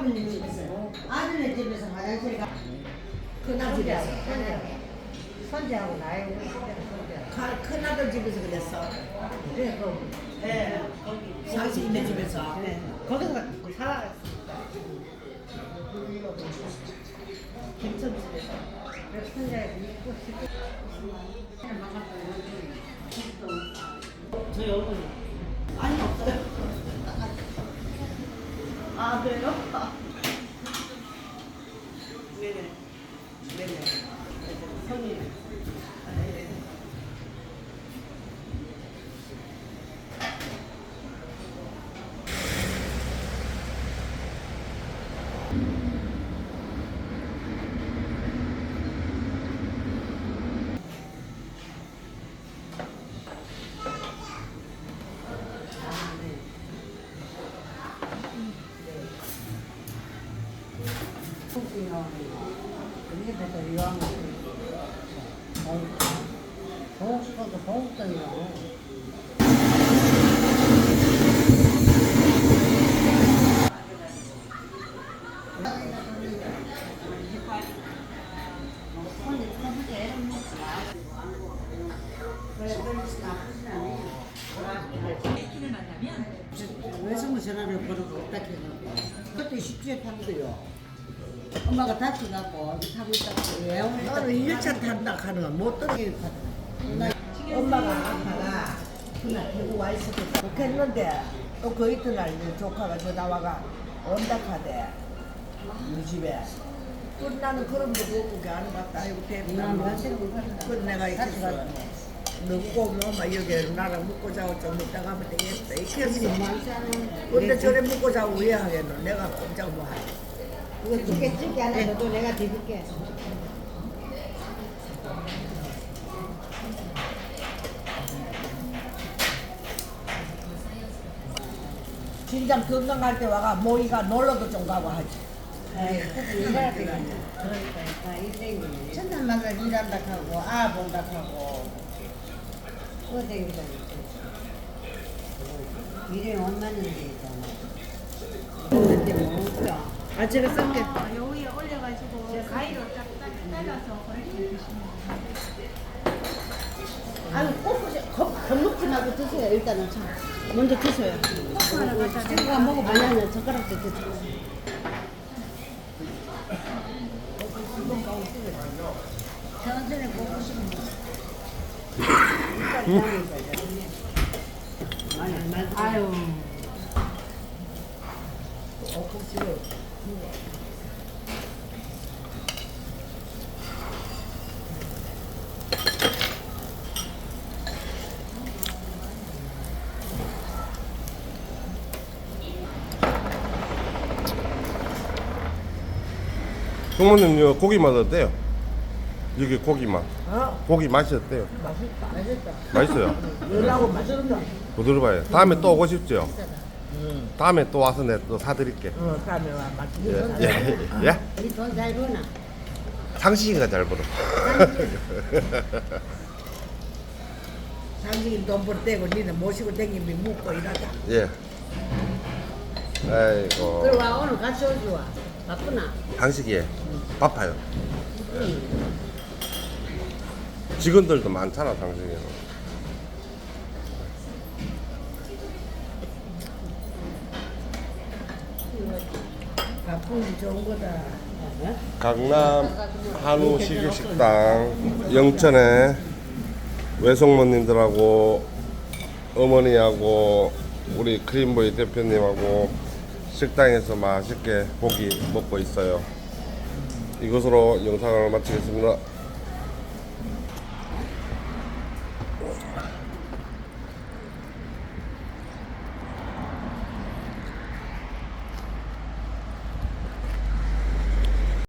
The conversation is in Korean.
아버님 집에서 아들네 집에서 화장실 가. 큰아들 집에서 손자하고 가- 큰아들 집에서 그랬어. 그래 그 예. 상식이네 집에서. 네. 거기서 살아갔어 김천 집에서 싶고 저희 어머니. 아니 없어요. 아 그래요? 네네. 네네. 성이. 이 이왕 보육서도 보육서요 외숙모 전화를 걸어서 없다 해서 그때 십주에 탔어요. 엄마가 다쳐갖고 타고 있다가 왜 오늘 나는 1차 탄다 하는 건못 들게 엄마가 아빠가 그날 대구 와때 좋겠는데 또 그 이튿날 이제 조카가 전화 와가 온다 카대. 우리 집에. 그 나는 그런 거 먹고 게안 봤다. 이거 대박 그 내가 이렇게 너꼭 엄마 여기 나랑 묵고 자고 좀 이따가 하면 되겠다. 이렇게 했어 근데 저래 묵고 자고 왜 하겠노? 내가 꼼짝 뭐 하지 이거 두개 찍게. 하나 너도 내가 드릴게. 진작 건강할 때 와가 모이가 놀러도 좀 가고 하지. 그러니까 다 첫날마다 일한다 하고 아 본다 하고. 그거 댕기다 일에 원만한 데 있잖아 근데 아 제가 썬게. 여기에 올려가지고 가위로 딱 잘라서 그렇게 드시면 아유 꼬부지 겁먹지 말고 드세요. 일단은 참. 먼저 드세요. 친구가 먹어봐야 하는 젓가락도 드세요. 싶으면 아유 부모님 이거 고기 맛 어때요? 여기 고기 맛 어? 고기 맛이 어때요? 맛있다 맛있다 맛있어요? 열하고 맛있다 부드러워요 다음에 또 오고 싶죠? 다음에 또 와서 내가 또 사드릴게. 어 다음에 와 예, 맛있다 예, 예? 이돈잘 버나? 상식이가 잘 벌어 당신이 돈벌 때고 니는 모시고 댕기면 묵고 일하자. 예. 아이고. 그래 와 오늘 같이 오지 와. 바쁘나? 상식이 바빠요. 직원들도 많잖아 상식이는 게 좋은 거다 강남 한우 식유식당 영천에 외숙모님들하고 어머니하고 우리 크림보이 대표님하고 식당에서 맛있게 고기 먹고 있어요. 이것으로 영상을 마치겠습니다.